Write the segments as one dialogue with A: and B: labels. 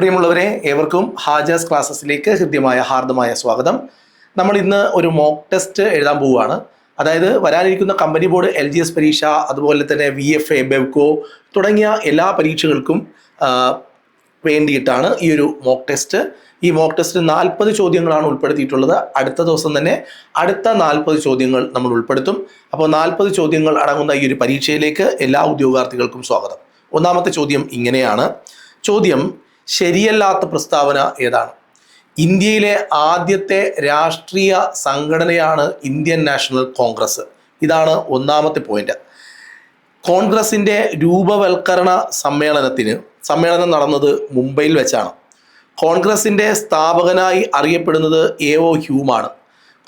A: പ്രിയമുള്ളവരെ ഏവർക്കും ഹാജാസ് ക്ലാസ്സസിലേക്ക് ഹൃദ്യമായ ഹാർദമായ സ്വാഗതം. നമ്മൾ ഇന്ന് ഒരു മോക്ക് ടെസ്റ്റ് എഴുതാൻ പോവുകയാണ്. അതായത് വരാനിരിക്കുന്ന company board L G S പരീക്ഷ അതുപോലെ തന്നെ വി എഫ് എ ബെവ്കോ തുടങ്ങിയ എല്ലാ പരീക്ഷകൾക്കും വേണ്ടിയിട്ടാണ് ഈ ഒരു മോക്ക് ടെസ്റ്റ്. ഈ മോക്ക് ടെസ്റ്റ് നാൽപ്പത് ചോദ്യങ്ങളാണ് ഉൾപ്പെടുത്തിയിട്ടുള്ളത്. അടുത്ത ദിവസം തന്നെ അടുത്ത നാൽപ്പത് ചോദ്യങ്ങൾ നമ്മൾ ഉൾപ്പെടുത്തും. അപ്പോൾ നാൽപ്പത് ചോദ്യങ്ങൾ അടങ്ങുന്ന ഈ ഒരു പരീക്ഷയിലേക്ക് എല്ലാ ഉദ്യോഗാർത്ഥികൾക്കും സ്വാഗതം. ഒന്നാമത്തെ ചോദ്യം ഇങ്ങനെയാണ്. ചോദ്യം ശരിയല്ലാത്ത പ്രസ്താവന ഏതാണ്? ഇന്ത്യയിലെ ആദ്യത്തെ രാഷ്ട്രീയ സംഘടനയാണ് ഇന്ത്യൻ നാഷണൽ കോൺഗ്രസ്. ഇതാണ് ഒന്നാമത്തെ പോയിന്റ്. കോൺഗ്രസിന്റെ രൂപവൽക്കരണ സമ്മേളനത്തിന് സമ്മേളനം നടന്നത് മുംബൈയിൽ വെച്ചാണ്. കോൺഗ്രസിന്റെ സ്ഥാപകനായി അറിയപ്പെടുന്നത് എ ഒ ഹ്യൂമാണ്.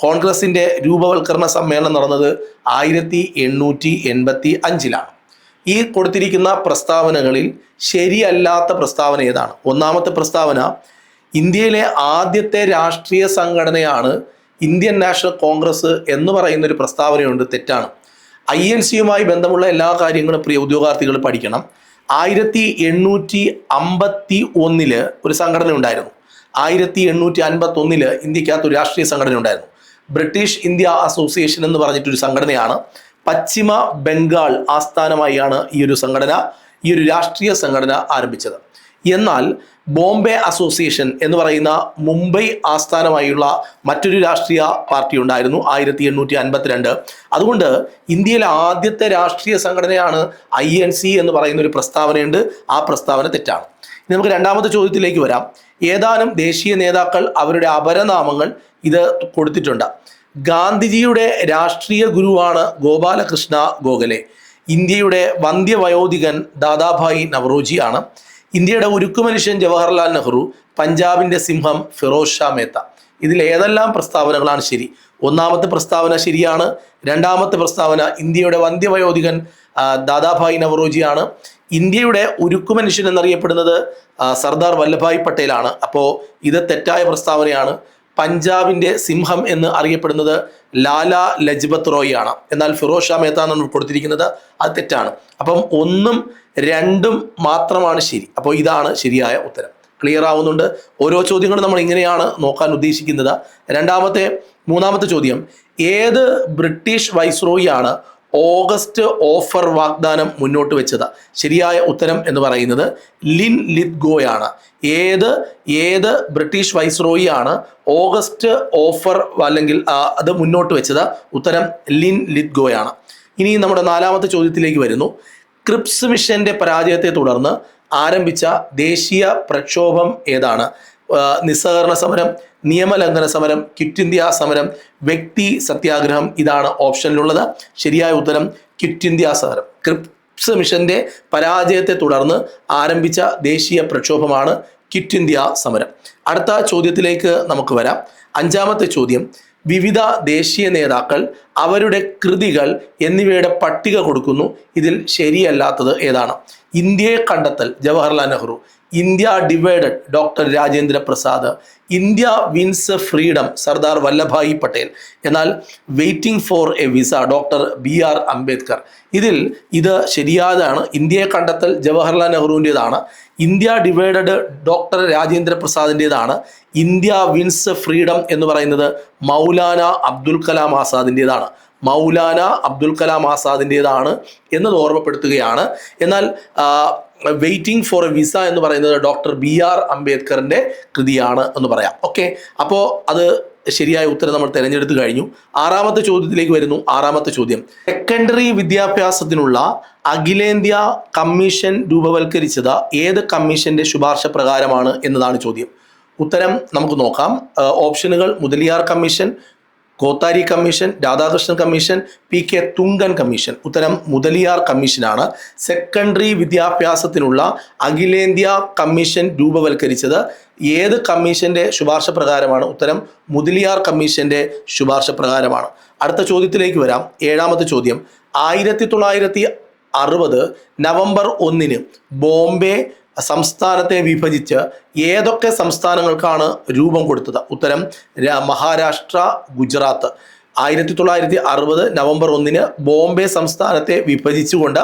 A: കോൺഗ്രസിന്റെ രൂപവൽക്കരണ സമ്മേളനം നടന്നത് ആയിരത്തി എണ്ണൂറ്റി എൺപത്തി അഞ്ചിലാണ്. ഈ കൊടുത്തിരിക്കുന്ന പ്രസ്താവനകളിൽ ശരിയല്ലാത്ത പ്രസ്താവന ഏതാണ്? ഒന്നാമത്തെ പ്രസ്താവന ഇന്ത്യയിലെ ആദ്യത്തെ രാഷ്ട്രീയ സംഘടനയാണ് ഇന്ത്യൻ നാഷണൽ കോൺഗ്രസ് എന്ന് പറയുന്ന ഒരു പ്രസ്താവനയുണ്ട് തെറ്റാണ്. ഐ എൻ സിയുമായി ബന്ധമുള്ള എല്ലാ കാര്യങ്ങളും പ്രിയ ഉദ്യോഗാർത്ഥികൾ പഠിക്കണം. ആയിരത്തി എണ്ണൂറ്റി അമ്പത്തി ഒന്നിൽ ഒരു സംഘടന ഉണ്ടായിരുന്നു. ആയിരത്തി എണ്ണൂറ്റി അൻപത്തി ഒന്നിൽ ഇന്ത്യക്കകത്ത് ഒരു രാഷ്ട്രീയ സംഘടന ഉണ്ടായിരുന്നു. ബ്രിട്ടീഷ് ഇന്ത്യ അസോസിയേഷൻ എന്ന് പറഞ്ഞിട്ടൊരു സംഘടനയാണ് പശ്ചിമ ബംഗാൾ ആസ്ഥാനമായാണ് ഈ ഒരു സംഘടന ഈ ഒരു രാഷ്ട്രീയ സംഘടന ആരംഭിച്ചത്. എന്നാൽ ബോംബെ അസോസിയേഷൻ എന്ന് പറയുന്ന മുംബൈ ആസ്ഥാനമായുള്ള മറ്റൊരു രാഷ്ട്രീയ പാർട്ടി ഉണ്ടായിരുന്നു ആയിരത്തി എണ്ണൂറ്റി അൻപത്തിരണ്ട് അതുകൊണ്ട് ഇന്ത്യയിലെ ആദ്യത്തെ രാഷ്ട്രീയ സംഘടനയാണ് ഐ എൻ സി എന്ന് പറയുന്ന ഒരു പ്രസ്താവനയുണ്ട്. ആ പ്രസ്താവന തെറ്റാണ്. ഇനി നമുക്ക് രണ്ടാമത്തെ ചോദ്യത്തിലേക്ക് വരാം. ഏതാനും ദേശീയ നേതാക്കൾ അവരുടെ അപരനാമങ്ങൾ ഇത് കൊടുത്തിട്ടുണ്ട്. ഗാന്ധിജിയുടെ രാഷ്ട്രീയ ഗുരുവാണ് ഗോപാലകൃഷ്ണ ഗോഖലെ. ഇന്ത്യയുടെ വന്ധ്യവയോധികൻ ദാദാഭായി നവറോജി ആണ്. ഇന്ത്യയുടെ ഉരുക്കുമനുഷ്യൻ ജവഹർലാൽ നെഹ്റു പഞ്ചാബിന്റെ സിംഹം ഫിറോസ് ഷാ മേത്ത. ഇതിൽ ഏതെല്ലാം പ്രസ്താവനകളാണ് ശരി? ഒന്നാമത്തെ പ്രസ്താവന ശരിയാണ്. രണ്ടാമത്തെ പ്രസ്താവന ഇന്ത്യയുടെ വന്ധ്യവയോധികൻ ദാദാഭായി നവറോജിയാണ് ഇന്ത്യയുടെ ഉരുക്കുമനുഷ്യൻ എന്നറിയപ്പെടുന്നത് സർദാർ വല്ലഭായ് പട്ടേലാണ്. അപ്പോൾ ഇത് തെറ്റായ പ്രസ്താവനയാണ്. പഞ്ചാബിന്റെ സിംഹം എന്ന് അറിയപ്പെടുന്നത് ലാല ലജ്പത് റോയ് ആണ് എന്നാൽ ഫിറോസ് ഷാ മേത്ത എന്നാണ് കൊടുത്തിരിക്കുന്നത്. അത് തെറ്റാണ്. അപ്പം ഒന്നും രണ്ടും മാത്രമാണ് ശരി. അപ്പോൾ ഇതാണ് ശരിയായ ഉത്തരം. ക്ലിയർ ആവുന്നുണ്ട്? ഓരോ ചോദ്യങ്ങളും നമ്മൾ ഇങ്ങനെയാണ് നോക്കാൻ ഉദ്ദേശിക്കുന്നത്. രണ്ടാമത്തെ മൂന്നാമത്തെ ചോദ്യം. ഏത് ബ്രിട്ടീഷ് വൈസ്രോയി ആണ് ഓഗസ്റ്റ് ഓഫർ വാഗ്ദാനം മുന്നോട്ട് വെച്ചത്. ശരിയായ ഉത്തരം എന്ന് പറയുന്നത് ലിൻ ലിത്ഗോയാണ്. ഏത് ഏത് ബ്രിട്ടീഷ് വൈസ്രോയി ആണ് ഓഗസ്റ്റ് ഓഫർ അല്ലെങ്കിൽ അത് മുന്നോട്ട് വെച്ചത്? ഉത്തരം ലിൻ ലിത്ഗോയാണ്. ഇനി നമ്മുടെ നാലാമത്തെ ചോദ്യത്തിലേക്ക് വരുന്നു. ക്രിപ്സ് മിഷന്റെ പരാജയത്തെ തുടർന്ന് ആരംഭിച്ച ദേശീയ പ്രക്ഷോഭം ഏതാണ്? നിസ്സഹകരണ സമരം നിയമലംഘന സമരം ക്വിറ്റ് ഇന്ത്യ സമരം വ്യക്തി സത്യാഗ്രഹം ഇതാണ് ഓപ്ഷനിലുള്ളത്. ശരിയായ ഉത്തരം ക്വിറ്റ് ഇന്ത്യ സമരം. ക്രിപ്സ് മിഷന്റെ പരാജയത്തെ തുടർന്ന് ആരംഭിച്ച ദേശീയ പ്രക്ഷോഭമാണ് ക്വിറ്റ് ഇന്ത്യ സമരം. അടുത്ത ചോദ്യത്തിലേക്ക് നമുക്ക് വരാം. അഞ്ചാമത്തെ ചോദ്യം വിവിധ ദേശീയ നേതാക്കൾ അവരുടെ കൃതികൾ എന്നിവയുടെ പട്ടിക കൊടുക്കുന്നു. ഇതിൽ ശരിയല്ലാത്തത് ഏതാണ്? ഇന്ത്യയെ കണ്ടെത്തൽ Jawaharlal Nehru. India divided doctor Rajendra Prasad. India wins freedom Sardar Vallabhbhai Patel. എന്നാൽ waiting for a visa doctor B R Ambedkar. ഇതിൽ ഇത് ശരിയാതാണ് ഇന്ത്യയെ കണ്ടെത്തൽ ജവഹർലാൽ നെഹ്റുവിന്റെതാണ്. ഇന്ത്യ ഡിവൈഡഡ് ഡോക്ടർ രാജേന്ദ്ര പ്രസാദിന്റെതാണ്. ഇന്ത്യ വിൻസ് ഫ്രീഡം എന്ന് പറയുന്നത് മൗലാന അബ്ദുൽ കലാം ആസാദിന്റെതാണ്. മൗലാന അബ്ദുൽ കലാം ആസാദിന്റെതാണ് എന്നത് ഓർമ്മപ്പെടുത്തുകയാണ്. എന്നാൽ വെയിറ്റിംഗ് ഫോർ എ വിസ എന്ന് പറയുന്നത് ഡോക്ടർ ബി ആർ അംബേദ്കറിന്റെ കൃതിയാണ് എന്ന് പറയാം. ഓക്കെ അപ്പോൾ അത് ശരിയായ ഉത്തരം നമ്മൾ തിരഞ്ഞെടുത്തു കഴിഞ്ഞു. ആറാമത്തെ ചോദ്യത്തിലേക്ക് വരുന്നു. ആറാമത്തെ ചോദ്യം. സെക്കൻഡറി വിദ്യാഭ്യാസത്തിനുള്ള അഖിലേന്ത്യാ കമ്മീഷൻ രൂപവൽക്കരിച്ചത് ഏത് കമ്മീഷന്റെ ശുപാർശ പ്രകാരമാണ് എന്നതാണ് ചോദ്യം. ഉത്തരം നമുക്ക് നോക്കാം. ഓപ്ഷനുകൾ Mudaliar commission Kothari commission Radhakrishnan commission P K Thungon commission. ഉത്തരം മുതലിയാർ കമ്മീഷനാണ്. സെക്കൻഡറി വിദ്യാഭ്യാസത്തിനുള്ള അഖിലേന്ത്യാ കമ്മീഷൻ രൂപവൽക്കരിച്ചത് ഏത് കമ്മീഷന്റെ ശുപാർശ പ്രകാരമാണ്? ഉത്തരം മുതലിയാർ കമ്മീഷന്റെ ശുപാർശ പ്രകാരമാണ്. അടുത്ത ചോദ്യത്തിലേക്ക് വരാം. ഏഴാമത്തെ ചോദ്യം. ആയിരത്തി തൊള്ളായിരത്തി അറുപത് നവംബർ ഒന്നിന് ബോംബെ സംസ്ഥാനത്തെ വിഭജിച്ച് ഏതൊക്കെ സംസ്ഥാനങ്ങൾക്കാണ് രൂപം കൊടുത്തത്? ഉത്തരം മഹാരാഷ്ട്ര ഗുജറാത്ത്. ആയിരത്തി തൊള്ളായിരത്തി അറുപത് നവംബർ ഒന്നിന് ബോംബെ സംസ്ഥാനത്തെ വിഭജിച്ചുകൊണ്ട്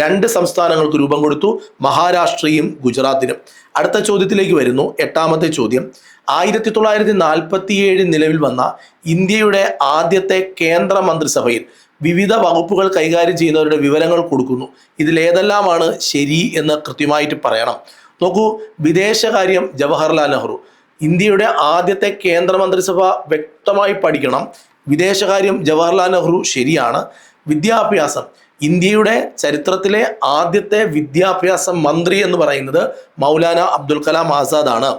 A: രണ്ട് സംസ്ഥാനങ്ങൾക്ക് രൂപം കൊടുത്തു മഹാരാഷ്ട്രയും ഗുജറാത്തിനും. അടുത്ത ചോദ്യത്തിലേക്ക് വരുന്നു എട്ടാമത്തെ ചോദ്യം. ആയിരത്തി തൊള്ളായിരത്തി നാൽപ്പത്തിയേഴ് നിലവിൽ വന്ന ഇന്ത്യയുടെ ആദ്യത്തെ കേന്ദ്ര മന്ത്രിസഭയിൽ വിവിധ വകുപ്പുകൾ കൈകാര്യം ചെയ്യുന്നവരുടെ വിവരങ്ങൾ കൊടുക്കുന്നു. ഇതിലേതെല്ലാമാണ് ശരി എന്ന് കൃത്യമായിട്ട് പറയണം. നോക്കൂ വിദേശകാര്യം ജവഹർലാൽ നെഹ്റു. ഇന്ത്യയുടെ ആദ്യത്തെ കേന്ദ്രമന്ത്രിസഭ വ്യക്തമായി പഠിക്കണം. വിദേശകാര്യം ജവഹർലാൽ നെഹ്റു ശരിയാണ്. വിദ്യാഭ്യാസം. ഇന്ത്യയുടെ ചരിത്രത്തിലെ ആദ്യത്തെ വിദ്യാഭ്യാസ മന്ത്രി എന്ന് പറയുന്നത് മൗലാന അബ്ദുൽ കലാം ആസാദ് ആണ്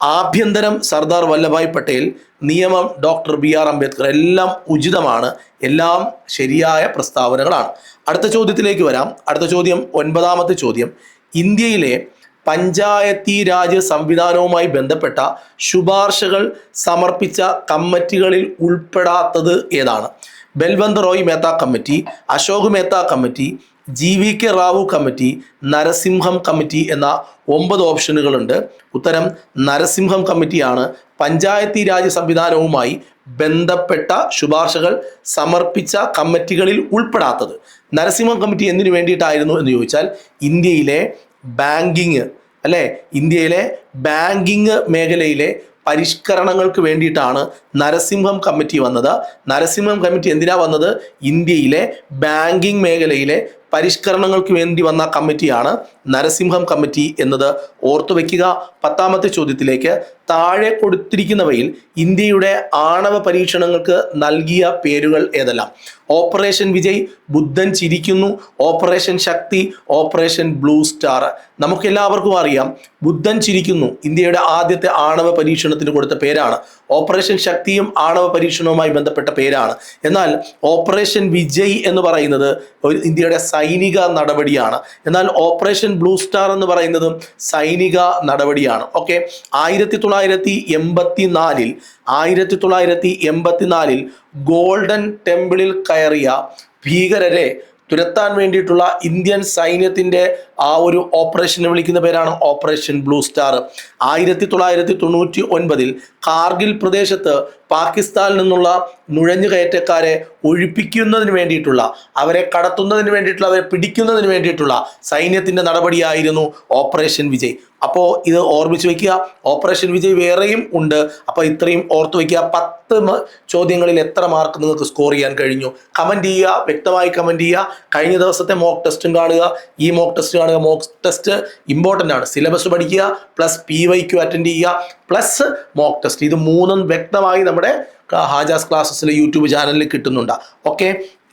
A: ആഭ്യന്തരം സർദാർ വല്ലഭായ് പട്ടേൽ നിയമം ഡോക്ടർ ബി ആർ അംബേദ്കർ എല്ലാം ഉചിതമാണ്. എല്ലാം ശരിയായ പ്രസ്താവനകളാണ്. അടുത്ത ചോദ്യത്തിലേക്ക് വരാം. അടുത്ത ചോദ്യം ഒൻപതാമത്തെ ചോദ്യം. ഇന്ത്യയിലെ പഞ്ചായത്തി രാജ് സംവിധാനവുമായി ബന്ധപ്പെട്ട ശുപാർശകൾ സമർപ്പിച്ച കമ്മിറ്റികളിൽ ഉൾപ്പെടാത്തത് ഏതാണ്? Balwant Rai Mehta committee Ashok Mehta committee G V K Rao committee Narasimham committee എന്ന ഒമ്പത് ഓപ്ഷനുകളുണ്ട്. ഉത്തരം നരസിംഹം കമ്മിറ്റിയാണ്. പഞ്ചായത്തി രാജ് സംവിധാനവുമായി ബന്ധപ്പെട്ട ശുപാർശകൾ സമർപ്പിച്ച കമ്മിറ്റികളിൽ ഉൾപ്പെടാത്തത്. നരസിംഹം കമ്മിറ്റി എന്തിനു വേണ്ടിയിട്ടായിരുന്നു എന്ന് ചോദിച്ചാൽ ഇന്ത്യയിലെ ബാങ്കിങ് അല്ലേ? ഇന്ത്യയിലെ ബാങ്കിങ് മേഖലയിലെ പരിഷ്കരണങ്ങൾക്ക് വേണ്ടിയിട്ടാണ് നരസിംഹം കമ്മിറ്റി വന്നത്. നരസിംഹം കമ്മിറ്റി എന്തിനാ വന്നത്? ഇന്ത്യയിലെ ബാങ്കിങ് മേഖലയിലെ പരിഷ്കരണങ്ങൾക്ക് വേണ്ടി വന്ന കമ്മിറ്റിയാണ് നരസിംഹം കമ്മിറ്റി എന്നത്. ഓർത്തുവെക്കുക പത്താമത്തെ ചോദ്യത്തിലേക്ക്. താഴെ കൊടുത്തിരിക്കുന്നവയിൽ ഇന്ത്യയുടെ ആണവ പരീക്ഷണങ്ങൾക്ക് നൽകിയ പേരുകൾ ഏതെല്ലാം? ഓപ്പറേഷൻ വിജയ് ബുദ്ധൻ ചിരിക്കുന്നു. Operation Shakti operation blue star. നമുക്കെല്ലാവർക്കും അറിയാം ബുദ്ധൻ ചിരിക്കുന്നു. ഇന്ത്യയുടെ ആദ്യത്തെ ആണവ പരീക്ഷണത്തിന് കൊടുത്ത പേരാണ് ഓപ്പറേഷൻ ശക്തിയും ആണവ പരീക്ഷണവുമായി ബന്ധപ്പെട്ട പേരാണ്. എന്നാൽ ഓപ്പറേഷൻ വിജയ് എന്ന് പറയുന്നത് ഒരു ഇന്ത്യയുടെ സൈനിക നടപടിയാണ്. എന്നാൽ ഓപ്പറേഷൻ ബ്ലൂ സ്റ്റാർ എന്ന് പറയുന്നതും സൈനിക നടപടിയാണ്. ഓക്കെ ആയിരത്തി തൊള്ളായിരത്തി എൺപത്തി നാലിൽ ആയിരത്തി തൊള്ളായിരത്തി എൺപത്തിനാലിൽ ഗോൾഡൻ ടെമ്പിളിൽ കയറിയ ഭീകരരെ തുരത്താൻ വേണ്ടിയിട്ടുള്ള ഇന്ത്യൻ സൈന്യത്തിന്റെ ആ ഒരു ഓപ്പറേഷനെ വിളിക്കുന്ന പേരാണ് ഓപ്പറേഷൻ ബ്ലൂ സ്റ്റാർ. ആയിരത്തി തൊള്ളായിരത്തി തൊണ്ണൂറ്റി ഒൻപതിൽ കാർഗിൽ പ്രദേശത്ത് പാകിസ്ഥാനിൽ നിന്നുള്ള നുഴഞ്ഞുകയറ്റക്കാരെ ഒഴിപ്പിക്കുന്നതിന് വേണ്ടിയിട്ടുള്ള അവരെ കടത്തുന്നതിന് വേണ്ടിയിട്ടുള്ള അവരെ പിടിക്കുന്നതിന് വേണ്ടിയിട്ടുള്ള സൈന്യത്തിന്റെ നടപടിയായിരുന്നു ഓപ്പറേഷൻ വിജയ്. അപ്പോൾ ഇത് ഓർമ്മിച്ച് വയ്ക്കുക ഓപ്പറേഷൻ വിജയ് വേറെയും ഉണ്ട്. അപ്പോൾ ഇത്രയും ഓർത്ത് വയ്ക്കുക പത്ത് ചോദ്യങ്ങളിൽ എത്ര മാർക്ക് നിങ്ങൾക്ക് സ്കോർ ചെയ്യാൻ കഴിഞ്ഞു? കമന്റ് ചെയ്യുക വ്യക്തമായി കമന്റ് ചെയ്യുക. കഴിഞ്ഞ ദിവസത്തെ മോക്ക് ടെസ്റ്റും കാണുക. ഈ മോക്ക് ടെസ്റ്റ് കാണുക. മോക്ക് ടെസ്റ്റ് ഇമ്പോർട്ടന്റ് ആണ്. സിലബസ് പഠിക്കുക plus P Y Q attend ചെയ്യുക പ്ലസ് മോക്ക് ടെസ്റ്റ് ഇത് മൂന്നും വ്യക്തമായി നമ്മുടെ ഹാജാസ് ക്ലാസ്സസിലെ യൂട്യൂബ് ചാനലിൽ കിട്ടുന്നുണ്ട്. ഓക്കെ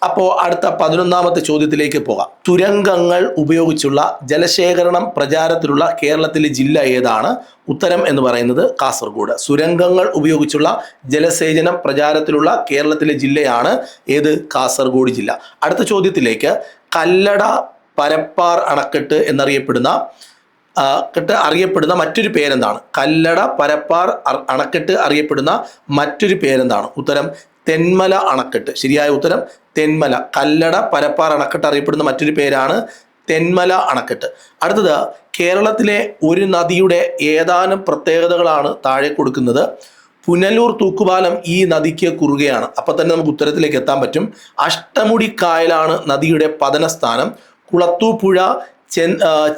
A: അപ്പോൾ അടുത്ത പതിനൊന്നാമത്തെ ചോദ്യത്തിലേക്ക് പോകാം. തുരങ്കങ്ങൾ ഉപയോഗിച്ചുള്ള ജലശേഖരണം പ്രചാരത്തിലുള്ള കേരളത്തിലെ ജില്ല ഏതാണ്? ഉത്തരം എന്ന് പറയുന്നത് കാസർഗോഡ്. സുരംഗങ്ങൾ ഉപയോഗിച്ചുള്ള ജലസേചനം പ്രചാരത്തിലുള്ള കേരളത്തിലെ ജില്ലയാണ് ഏത്? കാസർഗോഡ് ജില്ല. അടുത്ത ചോദ്യത്തിലേക്ക് കല്ലട പരപ്പാർ അണക്കെട്ട് എന്നറിയപ്പെടുന്ന കെട്ട് അറിയപ്പെടുന്ന മറ്റൊരു പേരെന്താണ്? കല്ലട പരപ്പാർ അണക്കെട്ട് അറിയപ്പെടുന്ന മറ്റൊരു പേരെന്താണ്? ഉത്തരം തെന്മല അണക്കെട്ട്. ശരിയായ ഉത്തരം തെന്മല. കല്ലട പരപ്പാർ അണക്കെട്ട് അറിയപ്പെടുന്ന മറ്റൊരു പേരാണ് തെന്മല അണക്കെട്ട്. അടുത്തത് കേരളത്തിലെ ഒരു നദിയുടെ ഏതാനും പ്രത്യേകതകളാണ് താഴെ കൊടുക്കുന്നത്. പുനലൂർ തൂക്കുപാലം ഈ നദിക്ക് കുറുകയാണ്. അപ്പം തന്നെ നമുക്ക് ഉത്തരത്തിലേക്ക് എത്താൻ പറ്റും. അഷ്ടമുടി കായലാണ് നദിയുടെ പതനസ്ഥാനം. കുളത്തൂപ്പുഴ ചെ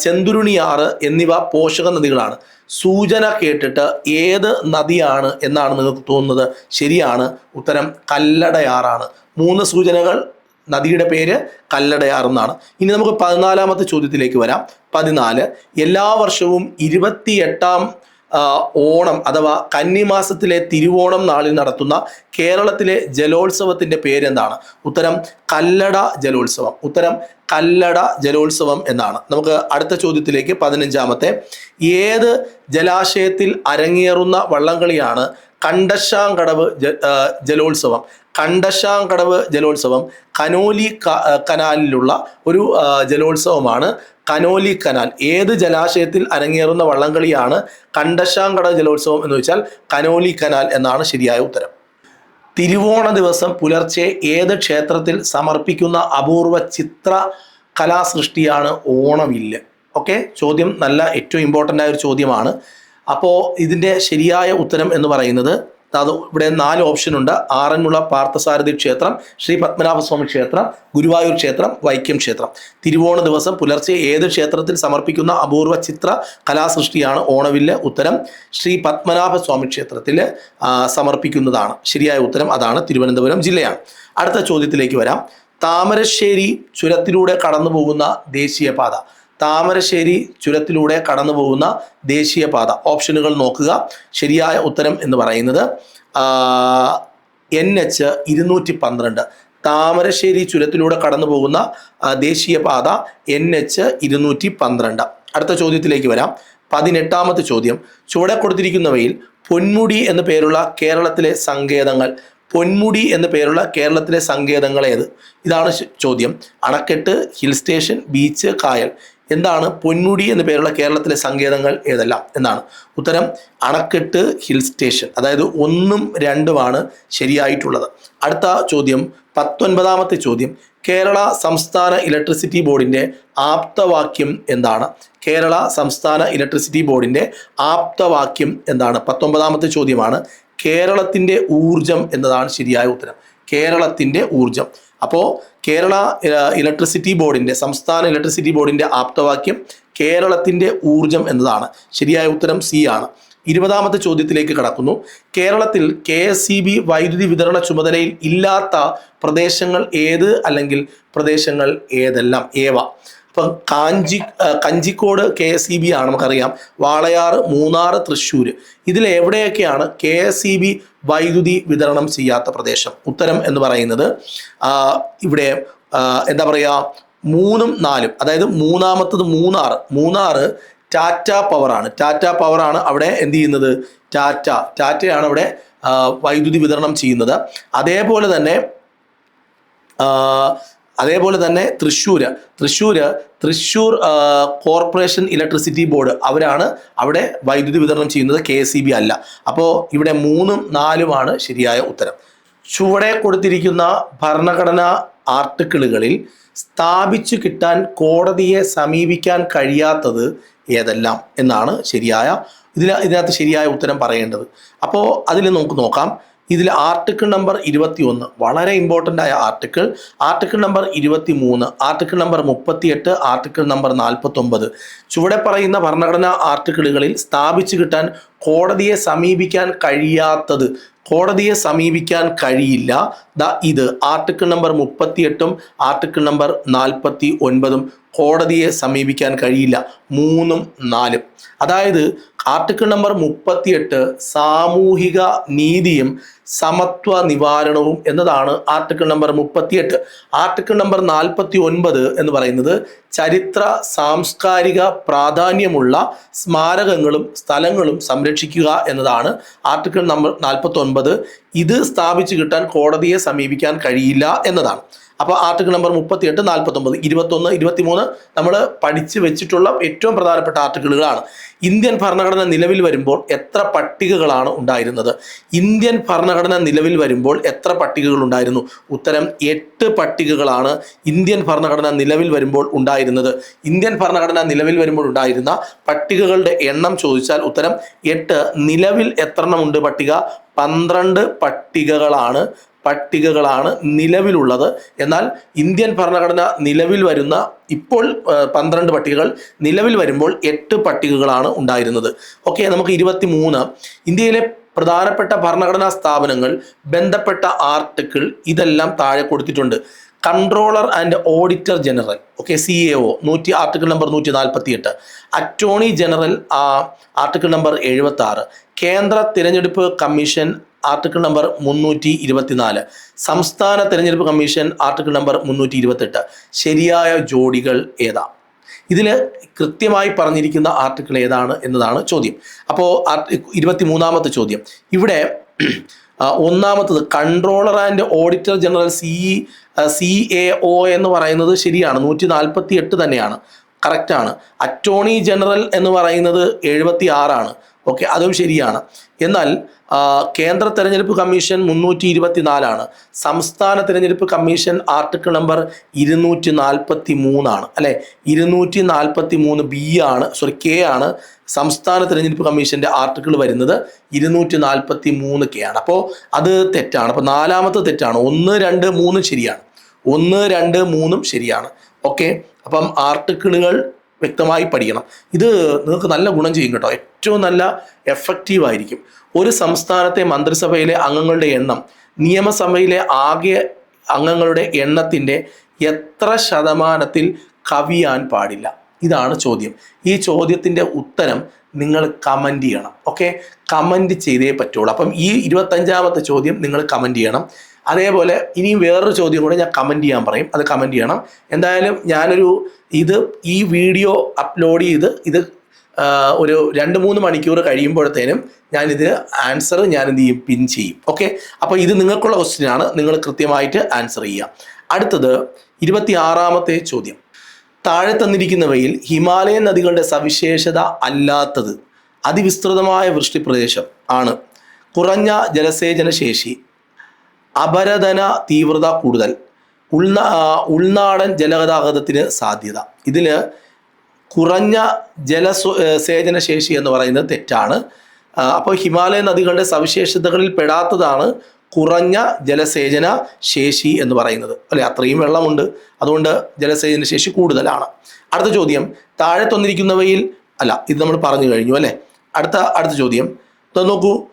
A: ചെന്തുരുണിയാറ് എന്നിവ പോഷക നദികളാണ്. സൂചന കേട്ടിട്ട് ഏത് നദിയാണ് എന്നാണ് നിങ്ങൾക്ക് തോന്നുന്നത്? ശരിയാണ്. ഉത്തരം കല്ലടയാറാണ്. മൂന്ന് സൂചനകൾ നദിയുടെ പേര് കല്ലടയാർ എന്നാണ്. ഇനി നമുക്ക് പതിനാലാമത്തെ ചോദ്യത്തിലേക്ക് വരാം. പതിനാല്. എല്ലാ വർഷവും ഇരുപത്തിയെട്ടാം ഓണം അഥവാ കന്നിമാസത്തിലെ തിരുവോണം നാളിൽ നടത്തുന്ന കേരളത്തിലെ ജലോത്സവത്തിന്റെ പേരെന്താണ്? ഉത്തരം കല്ലട ജലോത്സവം. ഉത്തരം കല്ലട ജലോത്സവം എന്നാണ്. നമുക്ക് അടുത്ത ചോദ്യത്തിലേക്ക് പതിനഞ്ചാമത്തെ. ഏത് ജലാശയത്തിൽ അരങ്ങേറുന്ന വള്ളംകളിയാണ് കണ്ടശാങ്കടവ് ജലോത്സവം? കണ്ടശാങ്കടവ് ജലോത്സവം കനോലി കനാലിലുള്ള ഒരു ജലോത്സവമാണ്. Conolly canal. ഏത് ജലാശയത്തിൽ അരങ്ങേറുന്ന വള്ളംകളിയാണ് കണ്ടശാങ്കട ജലോത്സവം എന്ന് വെച്ചാൽ കനോലി കനാൽ എന്നാണ് ശരിയായ ഉത്തരം. തിരുവോണ ദിവസം പുലർച്ചെ ഏത് ക്ഷേത്രത്തിൽ സമർപ്പിക്കുന്ന അപൂർവ ചിത്ര കലാസൃഷ്ടിയാണ് ഓണവില്ല്. ഓക്കെ? ചോദ്യം നല്ല ഏറ്റവും ഇമ്പോർട്ടന്റ് ആയ ഒരു ചോദ്യമാണ്. അപ്പോൾ ഇതിന്റെ ശരിയായ ഉത്തരം എന്ന് പറയുന്നത് അത് ഇവിടെ നാല് ഓപ്ഷൻ ഉണ്ട്. ആറന്മുള പാർത്ഥസാരഥി ക്ഷേത്രം ശ്രീ പത്മനാഭസ്വാമി ക്ഷേത്രം ഗുരുവായൂർ ക്ഷേത്രം വൈക്കം ക്ഷേത്രം. തിരുവോണ ദിവസം പുലർച്ചെ ഏത് ക്ഷേത്രത്തിൽ സമർപ്പിക്കുന്ന അപൂർവ ചിത്ര കലാസൃഷ്ടിയാണ് ഓണവില്ല് ഉത്തരം ശ്രീ പത്മനാഭസ്വാമി ക്ഷേത്രത്തിൽ സമർപ്പിക്കുന്നതാണ്. ശരിയായ ഉത്തരം അതാണ് തിരുവനന്തപുരം ജില്ലയാണ്. അടുത്ത ചോദ്യത്തിലേക്ക് വരാം. താമരശ്ശേരി ചുരത്തിലൂടെ കടന്നു പോകുന്ന ദേശീയപാത. താമരശ്ശേരി ചുരത്തിലൂടെ കടന്നു പോകുന്ന ദേശീയപാത. ഓപ്ഷനുകൾ നോക്കുക. ശരിയായ ഉത്തരം എന്ന് പറയുന്നത് എൻ എച്ച് ഇരുന്നൂറ്റി പന്ത്രണ്ട് താമരശ്ശേരി ചുരത്തിലൂടെ കടന്നു പോകുന്ന ദേശീയപാത എൻ എച്ച് ഇരുന്നൂറ്റി പന്ത്രണ്ട് അടുത്ത ചോദ്യത്തിലേക്ക് വരാം. പതിനെട്ടാമത്തെ ചോദ്യം. ചുവടെ കൊടുത്തിരിക്കുന്നവയിൽ പൊന്മുടി എന്നു പേരുള്ള കേരളത്തിലെ സങ്കേതങ്ങൾ. പൊന്മുടി എന്നു പേരുള്ള കേരളത്തിലെ സങ്കേതങ്ങൾ ഏത്? ഇതാണ് ചോദ്യം. അണക്കെട്ട് ഹിൽ സ്റ്റേഷൻ ബീച്ച് കായൽ. എന്താണ് പൊന്മുടി എന്ന പേരുള്ള കേരളത്തിലെ സങ്കേതങ്ങൾ ഏതെല്ലാം എന്നാണ്. ഉത്തരം അണക്കെട്ട് ഹിൽ സ്റ്റേഷൻ. അതായത് ഒന്നും രണ്ടുമാണ് ശരിയായിട്ടുള്ളത്. അടുത്ത ചോദ്യം പത്തൊൻപതാമത്തെ ചോദ്യം. കേരള സംസ്ഥാന ഇലക്ട്രിസിറ്റി ബോർഡിന്റെ ആപ്തവാക്യം എന്താണ്? കേരള സംസ്ഥാന ഇലക്ട്രിസിറ്റി ബോർഡിന്റെ ആപ്തവാക്യം എന്താണ്? പത്തൊമ്പതാമത്തെ ചോദ്യമാണ് കേരളത്തിന്റെ ഊർജം എന്നതാണ് ശരിയായ ഉത്തരം. കേരളത്തിന്റെ ഊർജം അപ്പോൾ കേരള ഇലക്ട്രിസിറ്റി ബോർഡിന്റെ സംസ്ഥാന ഇലക്ട്രിസിറ്റി ബോർഡിന്റെ ആപ്തവാക്യം കേരളത്തിന്റെ ഊർജം എന്നതാണ്. ശരിയായ ഉത്തരം സി ആണ്. ഇരുപതാമത്തെ ചോദ്യത്തിലേക്ക് കടക്കുന്നു. കേരളത്തിൽ കെ എസ് ബി വൈദ്യുതി വിതരണ ചുമതലയിൽ ഇല്ലാത്ത പ്രദേശങ്ങൾ ഏത് അല്ലെങ്കിൽ പ്രദേശങ്ങൾ ഏതെല്ലാം? ഏവ. ഇപ്പം Kanchi Kanjikode K S E B ആണ് നമുക്കറിയാം. വാളയാർ മൂന്നാർ തൃശ്ശൂർ ഇതിൽ എവിടെയൊക്കെയാണ് കെ എസ് ഇ ബി വൈദ്യുതി വിതരണം ചെയ്യാത്ത പ്രദേശം? ഉത്തരം എന്ന് പറയുന്നത് ഇവിടെ എന്താ പറയുക മൂന്നും നാലും അതായത് മൂന്നാമത്തത് മൂന്നാർ മൂന്നാർ ടാറ്റ പവറാണ് ടാറ്റ പവറാണ് അവിടെ എന്ത് ചെയ്യുന്നത്? ടാറ്റ. ടാറ്റയാണ് അവിടെ വൈദ്യുതി വിതരണം ചെയ്യുന്നത്. അതേപോലെ തന്നെ അതേപോലെ തന്നെ Thrissur Thrissur Thrissur corporation electricity board അവരാണ് അവിടെ വൈദ്യുതി വിതരണം ചെയ്യുന്നത് കെ അല്ല. അപ്പോൾ ഇവിടെ മൂന്നും നാലുമാണ് ശരിയായ ഉത്തരം. ചുവടെ കൊടുത്തിരിക്കുന്ന ഭരണഘടനാ ആർട്ടിക്കിളുകളിൽ സ്ഥാപിച്ചു കിട്ടാൻ കോടതിയെ സമീപിക്കാൻ കഴിയാത്തത് ഏതെല്ലാം എന്നാണ് ശരിയായ ഇതിന ഇതിനകത്ത് ശരിയായ ഉത്തരം പറയേണ്ടത്. അപ്പോൾ അതിൽ നമുക്ക് നോക്കാം. ഇതിൽ ആർട്ടിക്കിൾ നമ്പർ ഇരുപത്തി ഒന്ന് വളരെ ഇമ്പോർട്ടന്റ് ആയ ആർട്ടിക്കിൾ ആർട്ടിക്കിൾ നമ്പർ ഇരുപത്തി മൂന്ന് ആർട്ടിക്കിൾ നമ്പർ മുപ്പത്തിയെട്ട് ആർട്ടിക്കിൾ നമ്പർ നാൽപ്പത്തൊമ്പത് ചുവടെ പറയുന്ന ഭരണഘടനാ ആർട്ടിക്കിളുകളിൽ സ്ഥാപിച്ചു കിട്ടാൻ കോടതിയെ സമീപിക്കാൻ കഴിയാത്തത്. കോടതിയെ സമീപിക്കാൻ കഴിയില്ല. ദ ഇത്. ആർട്ടിക്കിൾ നമ്പർ മുപ്പത്തിയെട്ടും ആർട്ടിക്കിൾ നമ്പർ നാൽപ്പത്തി ഒൻപതും കോടതിയെ സമീപിക്കാൻ കഴിയില്ല. മൂന്നും നാലും. അതായത് ആർട്ടിക്കിൾ നമ്പർ മുപ്പത്തിയെട്ട് സാമൂഹിക നീതിയും സമത്വ നിവാരണവും എന്നതാണ് ആർട്ടിക്കിൾ നമ്പർ മുപ്പത്തിയെട്ട്. ആർട്ടിക്കിൾ നമ്പർ നാൽപ്പത്തി ഒൻപത് എന്ന് പറയുന്നത് ചരിത്ര സാംസ്കാരിക പ്രാധാന്യമുള്ള സ്മാരകങ്ങളും സ്ഥലങ്ങളും സംരക്ഷിക്കുക എന്നതാണ് ആർട്ടിക്കിൾ നമ്പർ നാൽപ്പത്തി ഇത് സ്ഥാപിച്ചു കിട്ടാൻ കോടതിയെ സമീപിക്കാൻ കഴിയില്ല എന്നതാണ്. അപ്പോൾ ആർട്ടിക്കിൾ നമ്പർ മുപ്പത്തി മുപ്പത്തിയെട്ട് നാൽപ്പത്തൊമ്പത് ഇരുപത്തൊന്ന് ഇരുപത്തിമൂന്ന് നമ്മൾ പഠിച്ചു വെച്ചിട്ടുള്ള ഏറ്റവും പ്രധാനപ്പെട്ട ആർട്ടിക്കിളുകളാണ് ഇന്ത്യൻ ഭരണഘടന നിലവിൽ വരുമ്പോൾ എത്ര പട്ടികകളാണ് ഉണ്ടായിരുന്നത്? ഇന്ത്യൻ ഭരണഘടന നിലവിൽ വരുമ്പോൾ എത്ര പട്ടികകൾ ഉണ്ടായിരുന്നു? ഉത്തരം എട്ട് പട്ടികകളാണ് ഇന്ത്യൻ ഭരണഘടന നിലവിൽ വരുമ്പോൾ ഉണ്ടായിരുന്നത്. ഇന്ത്യൻ ഭരണഘടന നിലവിൽ വരുമ്പോൾ ഉണ്ടായിരുന്ന പട്ടികകളുടെ എണ്ണം ചോദിച്ചാൽ ഉത്തരം എട്ട്. നിലവിൽ എത്രണ്ണം ഉണ്ട് പട്ടിക? പന്ത്രണ്ട് പട്ടികകളാണ് പട്ടികകളാണ് നിലവിലുള്ളത്. എന്നാൽ ഇന്ത്യൻ ഭരണഘടന നിലവിൽ വരുന്ന ഇപ്പോൾ പന്ത്രണ്ട് പട്ടികകൾ നിലവിൽ വരുമ്പോൾ എട്ട് പട്ടികകളാണ് ഉണ്ടായിരുന്നത്. ഓക്കെ നമുക്ക് ഇരുപത്തി മൂന്ന് ഇന്ത്യയിലെ പ്രധാനപ്പെട്ട ഭരണഘടനാ സ്ഥാപനങ്ങൾ ബന്ധപ്പെട്ട ആർട്ടിക്കിൾ ഇതെല്ലാം താഴെ കൊടുത്തിട്ടുണ്ട്. Controller and auditor general okay C A O നൂറ്റി ആർട്ടിക്കിൾ നമ്പർ നൂറ്റി നാൽപ്പത്തി എട്ട് അറ്റോർണി ജനറൽ ആർട്ടിക്കിൾ നമ്പർ എഴുപത്തി ആറ് കേന്ദ്ര തിരഞ്ഞെടുപ്പ് കമ്മീഷൻ ആർട്ടിക്കിൾ നമ്പർ മുന്നൂറ്റി ഇരുപത്തിനാല് സംസ്ഥാന തിരഞ്ഞെടുപ്പ് കമ്മീഷൻ ആർട്ടിക്കിൾ നമ്പർ മുന്നൂറ്റി ഇരുപത്തെട്ട് ശരിയായ ജോഡികൾ ഏതാ? ഇതിൽ കൃത്യമായി പറഞ്ഞിരിക്കുന്ന ആർട്ടിക്കിൾ ഏതാണ് എന്നതാണ് ചോദ്യം. അപ്പോൾ ഇരുപത്തി മൂന്നാമത്തെ ചോദ്യം. ഇവിടെ ഒന്നാമത്തത് controller and auditor general C C A O എന്ന് പറയുന്നത് ശരിയാണ്. നൂറ്റി നാൽപ്പത്തി എട്ട് തന്നെയാണ് കറക്റ്റാണ് അറ്റോർണി ജനറൽ എന്ന് പറയുന്നത് എഴുപത്തി ആറാണ് ഓക്കെ അതും ശരിയാണ്. എന്നാൽ കേന്ദ്ര തെരഞ്ഞെടുപ്പ് കമ്മീഷൻ മുന്നൂറ്റി ഇരുപത്തിനാലാണ് സംസ്ഥാന തെരഞ്ഞെടുപ്പ് കമ്മീഷൻ ആർട്ടിക്കിൾ നമ്പർ ഇരുന്നൂറ്റി നാൽപ്പത്തി മൂന്നാണ് അല്ലെ? ഇരുന്നൂറ്റി നാൽപ്പത്തി മൂന്ന് ബി ആണ് സോറി കെ ആണ് സംസ്ഥാന തെരഞ്ഞെടുപ്പ് കമ്മീഷന്റെ ആർട്ടിക്കിൾ വരുന്നത് ഇരുന്നൂറ്റി നാൽപ്പത്തി മൂന്ന് കെ ആണ്. അപ്പോൾ അത് തെറ്റാണ്. അപ്പോൾ നാലാമത്തെ തെറ്റാണ്. ഒന്ന് രണ്ട് മൂന്ന് ശരിയാണ്. ഒന്ന് രണ്ട് മൂന്നും ശരിയാണ്. ഓക്കെ? അപ്പം ആർട്ടിക്കിളുകൾ വ്യക്തമായി പഠിക്കണം. ഇത് നിങ്ങൾക്ക് നല്ല ഗുണം ചെയ്യും കേട്ടോ. ഏറ്റവും നല്ല എഫക്റ്റീവ് ആയിരിക്കും. ഒരു സംസ്ഥാനത്തെ മന്ത്രിസഭയിലെ അംഗങ്ങളുടെ എണ്ണം നിയമസഭയിലെ ആകെ അംഗങ്ങളുടെ എണ്ണത്തിന്റെ എത്ര ശതമാനത്തിൽ കവിയാൻ പാടില്ല? ഇതാണ് ചോദ്യം. ഈ ചോദ്യത്തിന്റെ ഉത്തരം നിങ്ങൾ കമന്റ് ചെയ്യണം. ഓക്കെ കമന്റ് ചെയ്തേ പറ്റുള്ളൂ. അപ്പം ഈ ഇരുപത്തഞ്ചാമത്തെ ചോദ്യം നിങ്ങൾ കമന്റ് ചെയ്യണം. അതേപോലെ ഇനിയും വേറൊരു ചോദ്യം കൂടെ ഞാൻ കമന്റ് ചെയ്യാൻ പറയും. അത് കമന്റ് ചെയ്യണം. എന്തായാലും ഞാനൊരു ഇത് ഈ വീഡിയോ അപ്ലോഡ് ചെയ്ത് ഇത് ഒരു രണ്ട് മൂന്ന് മണിക്കൂർ കഴിയുമ്പോഴത്തേനും ഞാനിതിന് ആൻസർ ഞാൻ എന്ത് ചെയ്യും? പിൻ ചെയ്യും. ഓക്കെ അപ്പോൾ ഇത് നിങ്ങൾക്കുള്ള ക്വസ്റ്റ്യൻ ആണ്. നിങ്ങൾ കൃത്യമായിട്ട് ആൻസർ ചെയ്യുക. അടുത്തത് ഇരുപത്തി ആറാമത്തെ ചോദ്യം. താഴെ തന്നിരിക്കുന്നവയിൽ ഹിമാലയൻ നദികളുടെ സവിശേഷത അല്ലാത്തത് അതിവിസ്തൃതമായ വൃഷ്ടിപ്രദേശം ആണ്. കുറഞ്ഞ ജലസേചന ശേഷി അപരദന തീവ്രത കൂടുതൽ. ഉൾനാ ഉൾനാടൻ ജലഗതാഗതത്തിന് സാധ്യത. ഇതിൽ കുറഞ്ഞ ജലസേചന ശേഷി എന്ന് പറയുന്നത് തെറ്റാണ്. അപ്പോൾ ഹിമാലയ നദികളുടെ സവിശേഷതകളിൽ പെടാത്തതാണ് കുറഞ്ഞ ജലസേചന ശേഷി എന്ന് പറയുന്നത്. അല്ലെ? അത്രയും വെള്ളമുണ്ട്. അതുകൊണ്ട് ജലസേചന ശേഷി കൂടുതലാണ്. അടുത്ത ചോദ്യം. താഴെ തന്നിരിക്കുന്നവയിൽ അല്ല ഇത് നമ്മൾ പറഞ്ഞു കഴിഞ്ഞു അല്ലേ? അടുത്ത അടുത്ത ചോദ്യം. നോക്കൂ.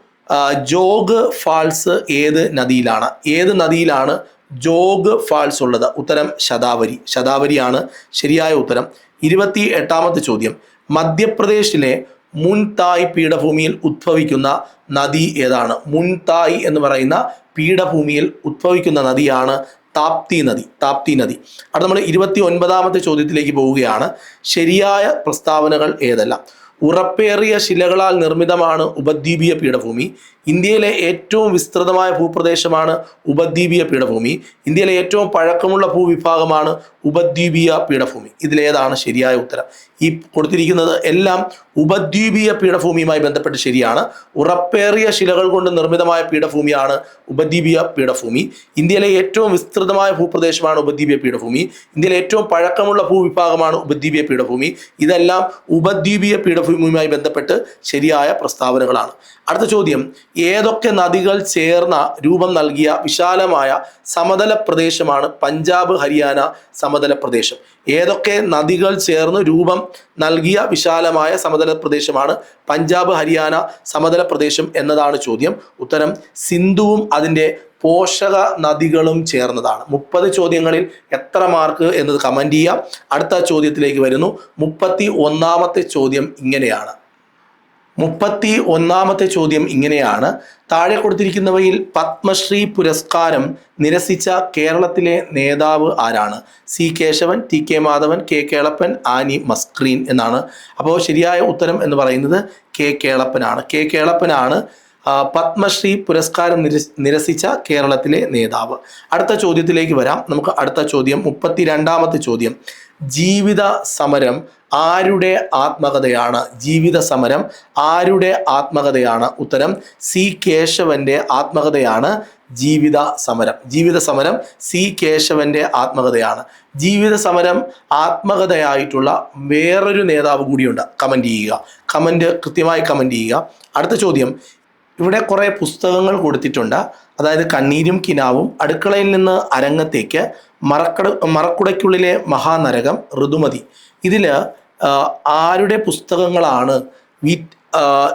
A: ജോഗ് ഫാൾസ് ഏത് നദിയിലാണ്? ഏത് നദിയിലാണ് ജോഗ് ഫാൾസ് ഉള്ളത്? ഉത്തരം ശതാവരി. ശതാവരിയാണ് ശരിയായ ഉത്തരം. ഇരുപത്തി എട്ടാമത്തെ ചോദ്യം. മധ്യപ്രദേശിലെ മുൻതായ് പീഠഭൂമിയിൽ ഉദ്ഭവിക്കുന്ന നദി ഏതാണ്? മുൻതായ് എന്ന് പറയുന്ന പീഠഭൂമിയിൽ ഉദ്ഭവിക്കുന്ന നദിയാണ് താപ്തി നദി. താപ്തി നദി. അവിടെ നമ്മൾ ഇരുപത്തി ഒൻപതാമത്തെ ചോദ്യത്തിലേക്ക് പോവുകയാണ്. ശരിയായ പ്രസ്താവനകൾ ഏതെല്ലാം? ഉറപ്പേറിയ ശിലകളാൽ നിർമ്മിതമാണ് ഉപദ്വീപീയ പീഠഭൂമി. ഇന്ത്യയിലെ ഏറ്റവും വിസ്തൃതമായ ഭൂപ്രദേശമാണ് ഉപദ്വീപീയ പീഠഭൂമി. ഇന്ത്യയിലെ ഏറ്റവും പഴക്കമുള്ള ഭൂവിഭാഗമാണ് ഉപദ്വീപീയ പീഠഭൂമി. ഇതിലേതാണ് ശരിയായ ഉത്തരം. ഈ കൊടുത്തിരിക്കുന്നത് എല്ലാം ഉപദ്വീപീയ പീഠഭൂമിയുമായി ബന്ധപ്പെട്ട് ശരിയാണ്. ഉറപ്പേറിയ ശിലകൾ കൊണ്ട് നിർമ്മിതമായ പീഠഭൂമിയാണ് ഉപദ്വീപീയ പീഠഭൂമി. ഇന്ത്യയിലെ ഏറ്റവും വിസ്തൃതമായ ഭൂപ്രദേശമാണ് ഉപദ്വീപീയ പീഠഭൂമി. ഇന്ത്യയിലെ ഏറ്റവും പഴക്കമുള്ള ഭൂവിഭാഗമാണ് ഉപദ്വീപീയ പീഠഭൂമി. ഇതെല്ലാം ഉപദ്വീപീയ പീഠഭൂമിയുമായി ബന്ധപ്പെട്ട് ശരിയായ പ്രസ്താവനകളാണ്. അടുത്ത ചോദ്യം ഏതൊക്കെ നദികൾ ചേർന്ന രൂപം നൽകിയ വിശാലമായ സമതല പ്രദേശമാണ് പഞ്ചാബ് ഹരിയാന സമതല പ്രദേശം? ഏതൊക്കെ നദികൾ ചേർന്ന് രൂപം നൽകിയ വിശാലമായ സമതല പ്രദേശമാണ് പഞ്ചാബ് ഹരിയാന സമതല പ്രദേശം എന്നതാണ് ചോദ്യം. ഉത്തരം സിന്ധുവും അതിന്റെ പോഷക നദികളും ചേർന്നതാണ്. മുപ്പത് ചോദ്യങ്ങളിൽ എത്ര മാർക്ക് എന്നത് കമന്റ് ചെയ്യാം. അടുത്ത ചോദ്യത്തിലേക്ക് വരുന്നു. മുപ്പത്തി ഒന്നാമത്തെ ചോദ്യം ഇങ്ങനെയാണ്. മുപ്പത്തി ഒന്നാമത്തെ ചോദ്യം ഇങ്ങനെയാണ്. താഴെ കൊടുത്തിരിക്കുന്നവയിൽ പത്മശ്രീ പുരസ്കാരം നിരസിച്ച കേരളത്തിലെ നേതാവ് ആരാണ്? C Kesavan T K Madhavan K Kelappan Annie Mascarene എന്നാണ്. അപ്പോൾ ശരിയായ ഉത്തരം എന്ന് പറയുന്നത് കെ കേളപ്പനാണ്. കെ കേളപ്പനാണ് പത്മശ്രീ പുരസ്കാരം നിരസിച്ച കേരളത്തിലെ നേതാവ്. അടുത്ത ചോദ്യത്തിലേക്ക് വരാം. നമുക്ക് അടുത്ത ചോദ്യം മുപ്പത്തി രണ്ടാമത്തെ ചോദ്യം. ജീവിത സമരം ആരുടെ ആത്മകഥയാണ്? ജീവിത സമരം ആരുടെ ആത്മകഥയാണ്? ഉത്തരം സി കേശവന്റെ ആത്മകഥയാണ് ജീവിത സമരം ജീവിത സമരം സി കേശവന്റെ ആത്മകഥയാണ്. ജീവിത സമരം ആത്മകഥയായിട്ടുള്ള വേറൊരു നേതാവ് കൂടിയുണ്ട്. കമന്റ് ചെയ്യുക. കമന്റ് കൃത്യമായി കമന്റ് ചെയ്യുക. അടുത്ത ചോദ്യം. ഇവിടെ കുറേ പുസ്തകങ്ങൾ കൊടുത്തിട്ടുണ്ട്. അതായത് കണ്ണീരും കിനാവും അടുക്കളയിൽ നിന്ന് അരങ്ങത്തേക്ക് മറക്കട മറക്കുടയ്ക്കുള്ളിലെ മഹാനരകം ഋതുമതി. ഇതിൽ ആരുടെ പുസ്തകങ്ങളാണ് വി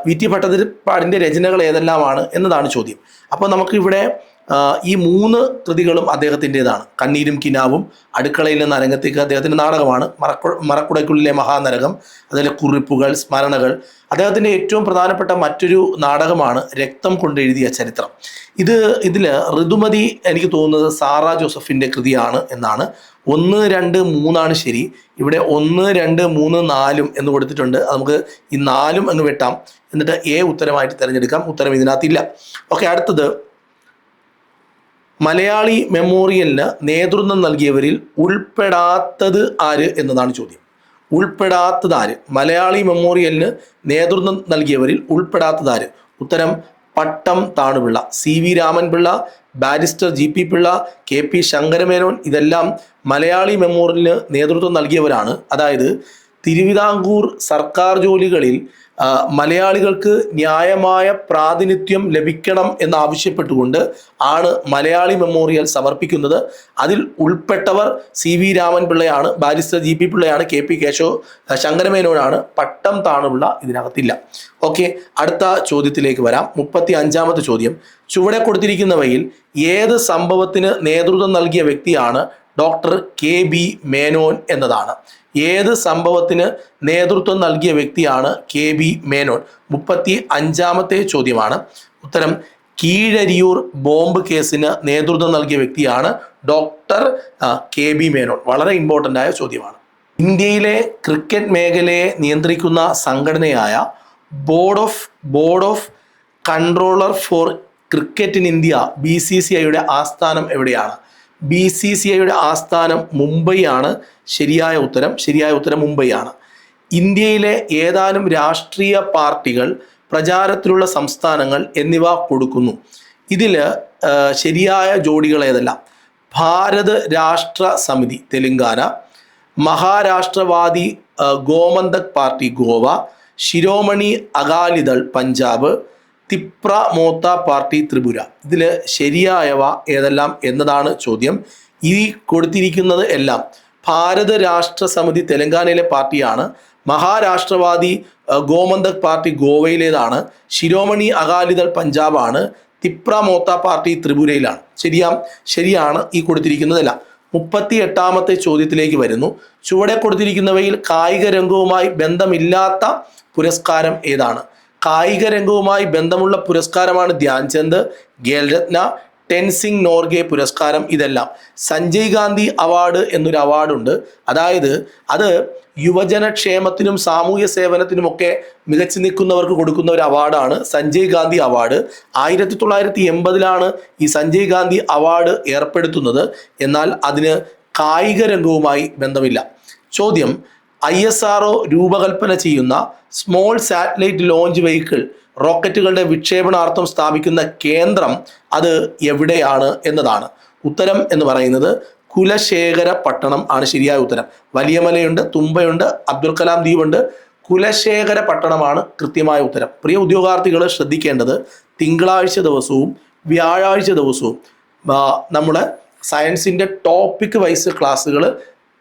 A: വി ടി ഭട്ടതിരിപ്പാടിന്റെ രചനകൾ ഏതെല്ലാമാണ് എന്നതാണ് ചോദ്യം. അപ്പോൾ നമുക്കിവിടെ ഈ മൂന്ന് കൃതികളും അദ്ദേഹത്തിന്റെതാണ്. കണ്ണീരും കിനാവും അടുക്കളയിൽ നിന്ന് അരങ്ങത്തേക്ക് അദ്ദേഹത്തിന്റെ നാടകമാണ് മറക്കു മറക്കുടയ്ക്കുള്ളിലെ മഹാനരകം അതിലെ കുറിപ്പുകൾ സ്മരണകൾ. അദ്ദേഹത്തിന്റെ ഏറ്റവും പ്രധാനപ്പെട്ട മറ്റൊരു നാടകമാണ് രക്തം കൊണ്ടെഴുതിയ ചരിത്രം. ഇത് ഇതിൽ ഋതുമതി എനിക്ക് തോന്നുന്നത് സാറ ജോസഫിന്റെ കൃതിയാണ് എന്നാണ്. ഒന്ന് രണ്ട് മൂന്നാണ് ശരി. ഇവിടെ ഒന്ന് രണ്ട് മൂന്ന് നാലും എന്ന് കൊടുത്തിട്ടുണ്ട്. നമുക്ക് ഈ നാലും എന്ന് വെട്ടാം. എന്നിട്ട് എ ഉത്തരമായിട്ട് തിരഞ്ഞെടുക്കാം. ഉത്തരം ഇതിനകത്തില്ല. ഓക്കെ അടുത്തത്. മലയാളി മെമ്മോറിയലിന് നേതൃത്വം നൽകിയവരിൽ ഉൾപ്പെടാത്തത് ആര് എന്നതാണ് ചോദ്യം. ഉൾപ്പെടാത്തത് ആര്? മലയാളി മെമ്മോറിയലിന് നേതൃത്വം നൽകിയവരിൽ ഉൾപ്പെടാത്തത് ആര്? ഉത്തരം Pattom Thanupillai. C V Ramanpillai barrister G P Pillai K P Sankaramenon ഇതെല്ലാം മലയാളി മെമ്മോറിയലിന് നേതൃത്വം നൽകിയവരാണ്. അതായത് തിരുവിതാംകൂർ സർക്കാർ ജോലികളിൽ മലയാളികൾക്ക് ന്യായമായ പ്രാതിനിധ്യം ലഭിക്കണം എന്നാവശ്യപ്പെട്ടുകൊണ്ട് ആണ് മലയാളി മെമ്മോറിയൽ സമർപ്പിക്കുന്നത്. അതിൽ ഉൾപ്പെട്ടവർ സി വി രാമൻ പിള്ളയാണ് ബാരിസ്റ്റർ ജി പി പിള്ളയാണ് കെ പി കേശോ ശങ്കരമേനോനാണ്. പട്ടം താണുള്ള ഇതിനകത്തില്ല. ഓക്കെ അടുത്ത ചോദ്യത്തിലേക്ക് വരാം. മുപ്പത്തി അഞ്ചാമത്തെ ചോദ്യം. ചുവടെ കൊടുത്തിരിക്കുന്നവയിൽ ഏത് സംഭവത്തിന് നേതൃത്വം നൽകിയ വ്യക്തിയാണ് ഡോക്ടർ കെ ബി മേനോൻ എന്നതാണ്. ഏത് സംഭവത്തിന് നേതൃത്വം നൽകിയ വ്യക്തിയാണ് കെ ബി മേനോൻ? മുപ്പത്തി അഞ്ചാമത്തെ ചോദ്യമാണ്. ഉത്തരം കീഴരിയൂർ ബോംബ് കേസിന് നേതൃത്വം നൽകിയ വ്യക്തിയാണ് ഡോക്ടർ കെ ബി മേനോൻ. വളരെ ഇമ്പോർട്ടന്റ് ആയ ചോദ്യമാണ്. ഇന്ത്യയിലെ ക്രിക്കറ്റ് മേഖലയെ നിയന്ത്രിക്കുന്ന സംഘടനയായ board of board of controller for cricket in India B C C ഐയുടെ ആസ്ഥാനം എവിടെയാണ്? ബി സി സി ഐയുടെ ആസ്ഥാനം മുംബൈ ആണ് ശരിയായ ഉത്തരം ശരിയായ ഉത്തരം മുംബൈ ആണ് ഇന്ത്യയിലെ ഏതാനും രാഷ്ട്രീയ പാർട്ടികൾ പ്രചാരത്തിലുള്ള സംസ്ഥാനങ്ങൾ എന്നിവ കൊടുക്കുന്നു. ഇതിൽ ശരിയായ ജോഡികൾ ഏതെല്ലാം? ഭാരത് രാഷ്ട്ര സമിതി തെലുങ്കാന. മഹാരാഷ്ട്രവാദി ഗോമന്തക് പാർട്ടി ഗോവ. ശിരോമണി അകാലിദൾ പഞ്ചാബ്. തിപ്ര മോത്ത പാർട്ടി ത്രിപുര. ഇതിൽ ശരിയായവ ഏതെല്ലാം എന്നതാണ് ചോദ്യം. ഈ കൊടുത്തിരിക്കുന്നത് എല്ലാം ഭാരത രാഷ്ട്ര സമിതി തെലങ്കാനയിലെ പാർട്ടിയാണ്. മഹാരാഷ്ട്രവാദി ഗോമന്തക് പാർട്ടി ഗോവയിലേതാണ്. ശിരോമണി അകാലിദൾ പഞ്ചാബാണ്. തിപ്ര മോത്ത പാർട്ടി ത്രിപുരയിലാണ്. ശരിയാം ശരിയാണ് ഈ കൊടുത്തിരിക്കുന്നതല്ല. മുപ്പത്തി എട്ടാമത്തെ ചോദ്യത്തിലേക്ക് വരുന്നു. ചുവടെ കൊടുത്തിരിക്കുന്നവയിൽ കായിക രംഗവുമായി ബന്ധമില്ലാത്ത പുരസ്കാരം ഏതാണ്? കായിക രംഗവുമായി ബന്ധമുള്ള പുരസ്കാരമാണ് ധ്യാൻചന്ദ് ഖേൽരത്ന ടെൻസിംഗ് നോർഗെ പുരസ്കാരം ഇതെല്ലാം. സഞ്ജയ് ഗാന്ധി അവാർഡ് എന്നൊരു അവാർഡുണ്ട്. അതായത് അത് യുവജനക്ഷേമത്തിനും സാമൂഹ്യ സേവനത്തിനുമൊക്കെ മികച്ചു നിൽക്കുന്നവർക്ക് കൊടുക്കുന്ന ഒരു അവാർഡാണ് സഞ്ജയ് ഗാന്ധി അവാർഡ്. ആയിരത്തി തൊള്ളായിരത്തി എൺപതിലാണ് ഈ സഞ്ജയ് ഗാന്ധി അവാർഡ് ഏർപ്പെടുത്തുന്നത്. എന്നാൽ അതിന് കായിക രംഗവുമായി ബന്ധമില്ല. ചോദ്യം ഐ എസ് ആർ രൂപകൽപ്പന ചെയ്യുന്ന സ്മോൾ സാറ്റലൈറ്റ് ലോഞ്ച് വെഹിക്കിൾ റോക്കറ്റുകളുടെ വിക്ഷേപണാർത്ഥം സ്ഥാപിക്കുന്ന കേന്ദ്രം അത് എവിടെയാണ് എന്നതാണ്. ഉത്തരം എന്ന് പറയുന്നത് കുലശേഖര പട്ടണം ആണ് ശരിയായ ഉത്തരം. വലിയമലയുണ്ട് തുമ്പയുണ്ട് അബ്ദുൽ കലാം ദ്വീപുണ്ട്. കുലശേഖര പട്ടണമാണ് കൃത്യമായ ഉത്തരം. പ്രിയ ഉദ്യോഗാർത്ഥികൾ ശ്രദ്ധിക്കേണ്ടത് തിങ്കളാഴ്ച ദിവസവും വ്യാഴാഴ്ച ദിവസവും നമ്മുടെ സയൻസിന്റെ ടോപ്പിക് വൈസ് ക്ലാസ്സുകൾ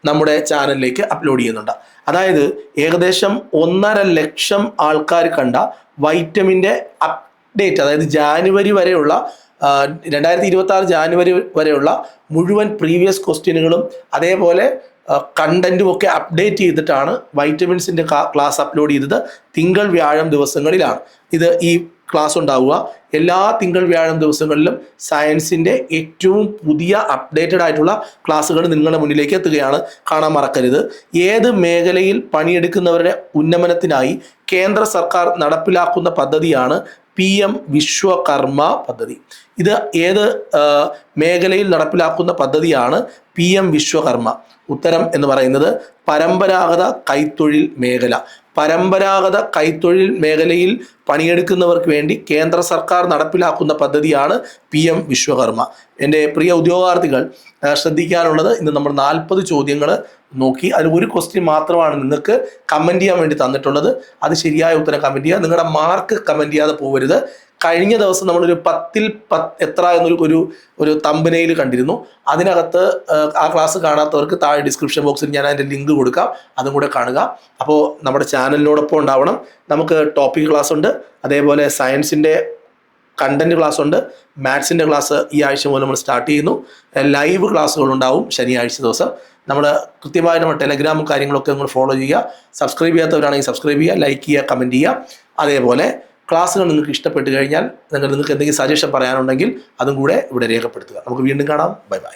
A: നമ്മുടെ ചാനലിലേക്ക് അപ്ലോഡ് ചെയ്യുന്നുണ്ട്. അതായത് ഏകദേശം ഒന്നര ലക്ഷം ആൾക്കാർ കണ്ട വൈറ്റമിന്റെ അപ്ഡേറ്റ് അതായത് ജാനുവരി വരെയുള്ള രണ്ടായിരത്തി ഇരുപത്തി ആറ് ജാനുവരി വരെയുള്ള മുഴുവൻ പ്രീവിയസ് ക്വസ്റ്റ്യനുകളും അതേപോലെ കണ്ടന്റും ഒക്കെ അപ്ഡേറ്റ് ചെയ്തിട്ടാണ് വൈറ്റമിൻസിന്റെ ക്ലാസ് അപ്ലോഡ് ചെയ്തത് തിങ്കൾ വ്യാഴം ദിവസങ്ങളിലാണ്. ഇത് ഈ ക്ലാസ് ഉണ്ടാവുക. എല്ലാ തിങ്കൾ വ്യാഴം ദിവസങ്ങളിലും സയൻസിന്റെ ഏറ്റവും പുതിയ അപ്ഡേറ്റഡ് ആയിട്ടുള്ള ക്ലാസ്സുകൾ നിങ്ങളുടെ മുന്നിലേക്ക് എത്തുകയാണ് കാണാൻ മറക്കരുത്. ഏത് മേഖലയിൽ പണിയെടുക്കുന്നവരുടെ ഉന്നമനത്തിനായി കേന്ദ്ര സർക്കാർ നടപ്പിലാക്കുന്ന പദ്ധതിയാണ് പി എം വിശ്വകർമ്മ പദ്ധതി. ഇത് ഏത് മേഖലയിൽ നടപ്പിലാക്കുന്ന പദ്ധതിയാണ് പി എം വിശ്വകർമ്മ. ഉത്തരം എന്ന് പറയുന്നത് പരമ്പരാഗത കൈത്തൊഴിൽ മേഖല. പരമ്പരാഗത കൈത്തൊഴിൽ മേഖലയിൽ പണിയെടുക്കുന്നവർക്ക് വേണ്ടി കേന്ദ്ര സർക്കാർ നടപ്പിലാക്കുന്ന പദ്ധതിയാണ് പി എം വിശ്വകർമ്മ. എന്റെ പ്രിയ ഉദ്യോഗാർത്ഥികൾ ശ്രദ്ധിക്കാനുള്ളത് ഇന്ന് നമ്മൾ നാൽപ്പത് ചോദ്യങ്ങൾ നോക്കി. അതിൽ ഒരു ക്വസ്റ്റ്യൻ മാത്രമാണ് നിങ്ങൾക്ക് കമന്റ് ചെയ്യാൻ വേണ്ടി തന്നിട്ടുള്ളത്. അത് ശരിയായ ഉത്തരം കമന്റ് ചെയ്യുക നിങ്ങളുടെ മാർക്ക് കമന്റ് ചെയ്യാതെ പോകരുത് കഴിഞ്ഞ ദിവസം നമ്മളൊരു പത്തിൽ പത്ത് എത്ര എന്നൊരു ഒരു ഒരു തമ്പനയിൽ കണ്ടിരുന്നു. അതിനകത്ത് ആ, ക്ലാസ് കാണാത്തവർക്ക് താഴെ ഡിസ്ക്രിപ്ഷൻ ബോക്സിൽ ഞാൻ അതിന്റെ ലിങ്ക് കൊടുക്കാം. അതും കൂടെ കാണുക. അപ്പോൾ നമ്മുടെ ചാനലിനോടൊപ്പം ഉണ്ടാവണം. നമുക്ക് ടോപ്പിക് ക്ലാസ് ഉണ്ട്. അതേപോലെ സയൻസിന്റെ കണ്ടന്റ് ക്ലാസ് ഉണ്ട്. മാത്സിന്റെ ക്ലാസ് ഈ ആഴ്ച മുതൽ നമ്മൾ സ്റ്റാർട്ട് ചെയ്യുന്നു. ലൈവ് ക്ലാസ്സുകൾ ഉണ്ടാവും ശനിയാഴ്ച ദിവസം. നമ്മൾ കൃത്യമായി നമ്മുടെ ടെലഗ്രാമും കാര്യങ്ങളൊക്കെ നിങ്ങൾ ഫോളോ ചെയ്യുക. സബ്സ്ക്രൈബ് ചെയ്യാത്തവരാണെങ്കിൽ സബ്സ്ക്രൈബ് ചെയ്യുക ലൈക്ക് ചെയ്യുക കമന്റ് ചെയ്യുക. അതേപോലെ ക്ലാസ്സുകൾ നിങ്ങൾക്ക് ഇഷ്ടപ്പെട്ട് കഴിഞ്ഞാൽ നിങ്ങൾ നിങ്ങൾക്ക് എന്തെങ്കിലും സജഷൻ പറയാനുണ്ടെങ്കിൽ അതും കൂടെ ഇവിടെ രേഖപ്പെടുത്തുക. നമുക്ക് വീണ്ടും കാണാം. Bye bye